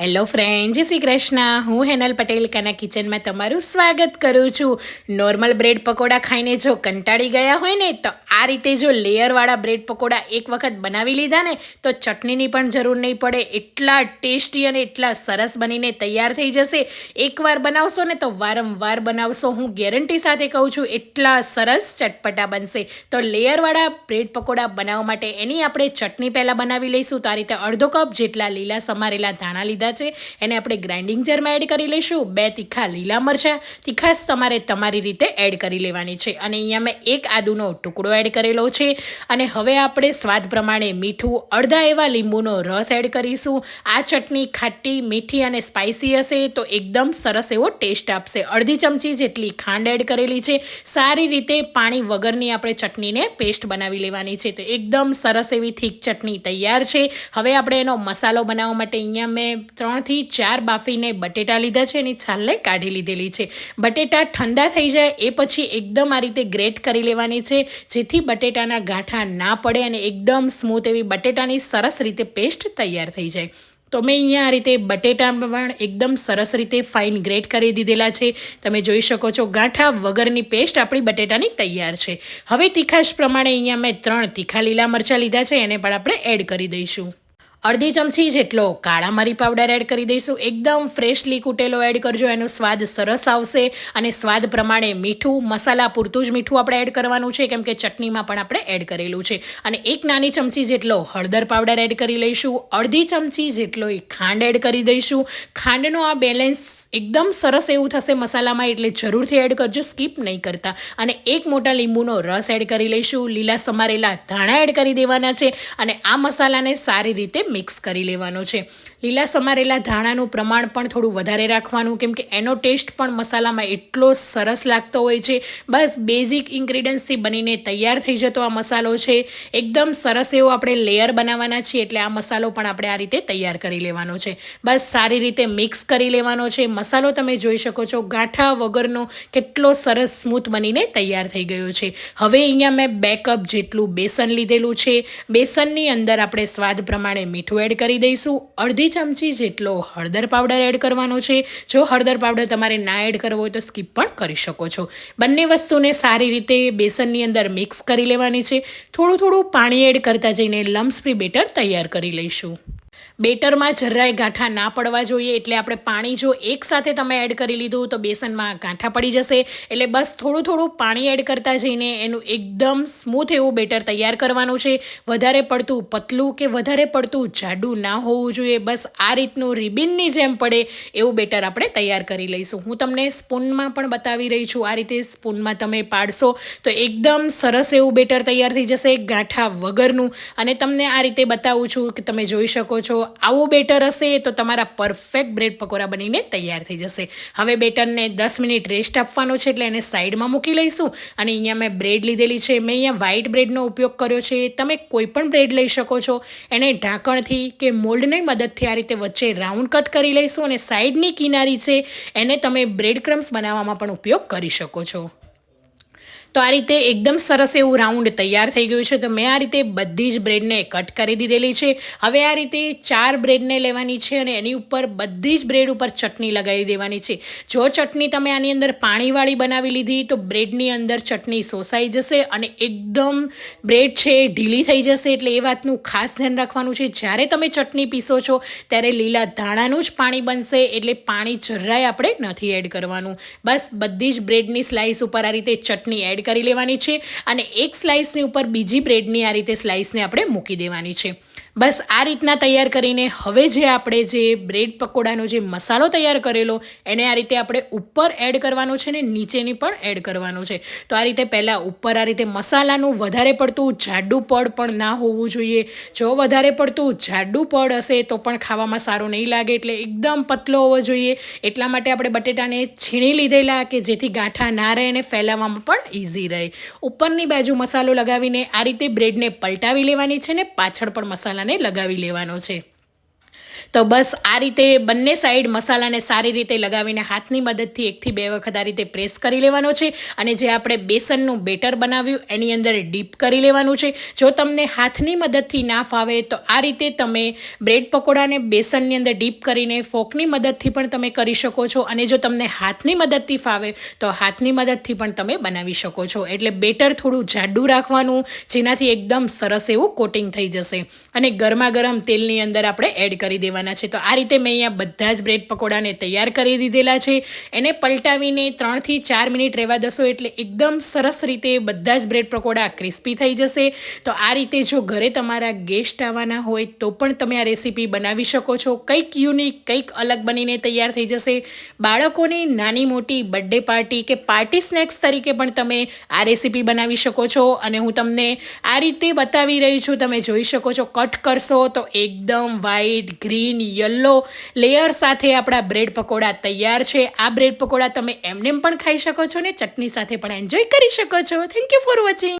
Hello friend જય શ્રી કૃષ્ણ. હું હેનલ પટેલ, કાના કિચનમાં તમારું સ્વાગત કરું છું. નોર્મલ બ્રેડ પકોડા ખાઈને જો કંટાળી ગયા હોય ને, તો આ રીતે જો લેયરવાળા બ્રેડ પકોડા એક વખત બનાવી લીધા ને, તો ચટણીની પણ જરૂર નહીં પડે. એટલા ટેસ્ટી અને એટલા સરસ બનીને તૈયાર થઈ જશે. એકવાર બનાવશો ને, તો વારંવાર બનાવશો. હું ગેરંટી સાથે કહું છું, એટલા સરસ ચટપટા બનશે. તો લેયરવાળા બ્રેડ પકોડા બનાવવા માટે એની આપણે ચટણી પહેલાં બનાવી લઈશું. તો આ રીતે અડધો કપ જેટલા લીલા સમારેલા ધાણા લીધા છે, એને આપણે ગ્રાઇન્ડિંગ જારમાં એડ કરી લઈશું. બે તીખા લીલા મરચાં. તીખાશ તમારે તમારી રીતે એડ કરી લેવાની છે. અને અહીંયા મેં એક આદુનો ટુકડો એડ કરેલો છે. અને હવે આપણે સ્વાદ પ્રમાણે મીઠું, અડધા એવા લીંબુનો રસ એડ કરીશું. આ ચટણી ખાટી, મીઠી અને સ્પાઇસી હશે તો એકદમ સરસ એવો ટેસ્ટ આપશે. અડધી ચમચી જેટલી ખાંડ એડ કરેલી છે. સારી રીતે પાણી વગરની આપણે ચટણીને પેસ્ટ બનાવી લેવાની છે. તો એકદમ સરસ એવી થીક ચટણી તૈયાર છે. હવે આપણે એનો મસાલો બનાવવા માટે અહીંયા મેં ત્રણથી ચાર બાફીને બટેટા લીધા છે એની છાલને કાઢી લીધેલી છે. બટેટા ઠંડા થઈ જાય એ પછી એકદમ આ રીતે ગ્રેટ કરી લેવાની છે. જેથી બટેટાના ગાંઠા ના પડે અને એકદમ સ્મૂથ એવી બટેટાની સરસ રીતે પેસ્ટ તૈયાર થઈ જાય. તો મેં અહીંયા આ રીતે બટેટા પણ એકદમ સરસ રીતે ફાઇન ગ્રેટ કરી દીધેલા છે. તમે જોઈ શકો છો ગાંઠા વગરની પેસ્ટ આપણી બટેટાની તૈયાર છે. હવે તીખાશ પ્રમાણે અહીંયા મેં ત્રણ તીખા લીલા મરચાં લીધા છે, એને પણ આપણે એડ કરી દઈશું. અડધી ચમચી જેટલો કાળા મરી પાવડર એડ કરી દઈશું. એકદમ ફ્રેશલી કૂટેલો એડ કરજો, એનો સ્વાદ સરસ આવશે અને સ્વાદ પ્રમાણે મીઠું, મસાલા પૂરતું જ મીઠું આપણે એડ કરવાનું છે, કેમ કે ચટણીમાં પણ આપણે એડ કરેલું છે. અને એક નાની ચમચી જેટલો હળદર પાવડર એડ કરી લઈશું. અડધી ચમચી જેટલો ખાંડ એડ કરી દઈશું. ખાંડનો આ બેલેન્સ એકદમ સરસ એવું થશે મસાલામાં, એટલે જરૂરથી એડ કરજો સ્કીપ નહીં કરતા. અને એક મોટા લીંબુનો રસ એડ કરી લઈશું. લીલા સમારેલા ધાણા એડ કરી દેવાના છે. અને આ મસાલાને સારી રીતે મિક્સ કરી લેવાનો છે. લીલા સમારેલા ધાણાનું પ્રમાણ પણ થોડું વધારે રાખવાનું, કેમ કે એનો ટેસ્ટ પણ મસાલામાં એટલો સરસ લાગતો હોય છે. બસ બેઝિક ઇન્ગ્રીડિયન્ટ્સથી બનીને તૈયાર થઈ જતો આ મસાલો છે. એકદમ સરસ એવો આપણે લેયર બનાવવાના છીએ, એટલે આ મસાલો પણ આપણે આ રીતે તૈયાર કરી લેવાનો છે. બસ સારી રીતે મિક્સ કરી લેવાનો છે. મસાલો તમે જોઈ શકો છો, ગાંઠા વગરનો કેટલો સરસ સ્મૂથ બનીને તૈયાર થઈ ગયો છે. હવે અહીંયા મેં બે કપ જેટલું બેસન લીધેલું છે. બેસનની અંદર આપણે સ્વાદ પ્રમાણે મીઠું એડ કરી દઈશું. અડધી ચમચી જેટલો હળદર પાવડર એડ કરવાનો છે. જો હળદર પાવડર તમારે ના એડ કરવો હોય તો સ્કીપ પણ કરી શકો છો. બંને વસ્તુને સારી રીતે બેસનની અંદર મિક્સ કરી લેવાની છે. થોડું થોડું પાણી એડ કરતા જઈને લમ્સ ફ્રી બેટર તૈયાર કરી લઈશું. બેટરમાં જરાય ગાંઠા ના પડવા જોઈએ, એટલે આપણે પાણી જો એકસાથે તમે એડ કરી લીધું તો બેસનમાં ગાંઠા પડી જશે. એટલે બસ થોડું થોડું પાણી એડ કરતા જઈને એનું એકદમ સ્મૂથ એવું બેટર તૈયાર કરવાનું છે. વધારે પડતું પતલું કે વધારે પડતું જાડું ના હોવું જોઈએ. બસ આ રીતનું રિબિનની જેમ પડે એવું બેટર આપણે તૈયાર કરી લઈશું. હું તમને સ્પૂનમાં પણ બતાવી રહી છું, આ રીતે સ્પૂનમાં તમે પાડશો તો એકદમ સરસ એવું બેટર તૈયાર થઈ જશે ગાંઠા વગરનું. અને તમને આ રીતે બતાવું છું કે તમે જોઈ શકો છો આવું બેટર હશે તો તમારા પરફેક્ટ બ્રેડ પકોડા બનીને તૈયાર થઈ જશે. હવે બેટરને દસ મિનિટ રેસ્ટ આપવાનો છે એટલે એને સાઈડમાં મૂકી લઈશું અને અહીંયા મેં બ્રેડ લીધેલી છે. મેં અહીંયા વ્હાઈટ બ્રેડનો ઉપયોગ કર્યો છે. તમે કોઈ પણ બ્રેડ લઈ શકો છો. એને ઢાંકણથી કે મોલ્ડની મદદથી આ રીતે વચ્ચે રાઉન્ડ કટ કરી લઈશું અને સાઈડની કિનારી છે, એને તમે બ્રેડ ક્રમ્સ બનાવવામાં પણ ઉપયોગ કરી શકો છો. તો આ રીતે એકદમ સરસ એવું રાઉન્ડ તૈયાર થઈ ગયું છે. તો મેં આ રીતે બધી જ બ્રેડને કટ કરી દીધેલી છે. હવે આ રીતે ચાર બ્રેડને લેવાની છે અને એની ઉપર બધી જ બ્રેડ ઉપર ચટણી લગાવી દેવાની છે. જો ચટણી તમે આની અંદર પાણીવાળી બનાવી લીધી, તો બ્રેડની અંદર ચટણી શોષાઈ જશે અને એકદમ બ્રેડ છે ઢીલી થઈ જશે. એટલે એ વાતનું ખાસ ધ્યાન રાખવાનું છે. જ્યારે તમે ચટણી પીસો છો, ત્યારે લીલા ધાણાનું જ પાણી બનશે. એટલે પાણી જરાય આપણે નથી એડ કરવાનું. બસ બધી જ બ્રેડની સ્લાઇસ ઉપર આ રીતે ચટણી એડ કરી લેવાની છે અને એક સ્લાઇસની ઉપર બીજી બ્રેડની આ રીતે સ્લાઇસને આપણે મૂકી દેવાની છે. બસ આ રીતના તૈયાર કરીને હવે જે આપણે જે બ્રેડ પકોડાનો જે મસાલો તૈયાર કરેલો, એને આ રીતે આપણે ઉપર એડ કરવાનો છે ને નીચેની પણ એડ કરવાનો છે. તો આ રીતે પહેલાં ઉપર આ રીતે મસાલાનું વધારે પડતું જાડું પડ પણ ના હોવું જોઈએ. જો વધારે પડતું જાડું પડ હશે તો પણ ખાવામાં સારું નહીં લાગે, એટલે એકદમ પતલો હોવો જોઈએ. એટલા માટે આપણે બટેટાને છીણી લીધેલા કે જેથી ગાંઠા ના રહે અને ફેલાવવામાં પણ ઇઝી રહે. ઉપરની બાજુ મસાલો લગાવીને આ રીતે બ્રેડને પલટાવી લેવાની છે ને પાછળ પણ મસાલાને લગાવી લેવાનો છે. તો બસ આ રીતે બંને સાઈડ મસાલાને સારી રીતે લગાવીને હાથની મદદથી એકથી બે વખત આ રીતે પ્રેસ કરી લેવાનો છે. અને જે આપણે બેસનનું બેટર બનાવ્યું, એની અંદર ડીપ કરી લેવાનું છે. જો તમને હાથની મદદથી ના ફાવે, તો આ રીતે તમે બ્રેડ પકોડાને બેસનની અંદર ડીપ કરીને ફોકની મદદથી પણ તમે કરી શકો છો. અને જો તમને હાથની મદદથી ફાવે, તો હાથની મદદથી પણ તમે બનાવી શકો છો. એટલે બેટર થોડું જાડું રાખવાનું, જેનાથી એકદમ સરસ એવું કોટિંગ થઈ જશે. અને ગરમા ગરમ તેલની અંદર આપણે એડ કરી દેવાના છે. તો આ રીતે મેં અહીંયા બધા જ બ્રેડ પકોડાને તૈયાર કરી દીધેલા છે. એને પલટાવીને ત્રણથી ચાર મિનિટ રહેવા દસો એટલે એકદમ સરસ રીતે બધા જ બ્રેડ પકોડા ક્રિસ્પી થઈ જશે. તો આ રીતે જો ઘરે તમારા ગેસ્ટ આવવાના હોય તો પણ તમે આ રેસીપી બનાવી શકો છો. કંઈક યુનિક, કંઈક અલગ બનીને તૈયાર થઈ જશે. બાળકોની નાની મોટી બર્થડે પાર્ટી કે પાર્ટી સ્નેક્સ તરીકે પણ તમે આ રેસીપી બનાવી શકો છો. અને હું તમને આ રીતે બતાવી રહી છું. તમે જોઈ શકો છો, કટ કરશો તો એકદમ વ્હાઈટ ગ્રીન યલો લેયર સાથે આપણા બ્રેડ પકોડા તૈયાર છે. આ બ્રેડ પકોડા તમે એમને પણ ખાઈ શકો છો ને ચટણી સાથે પણ એન્જોય કરી શકો છો. Thank you for watching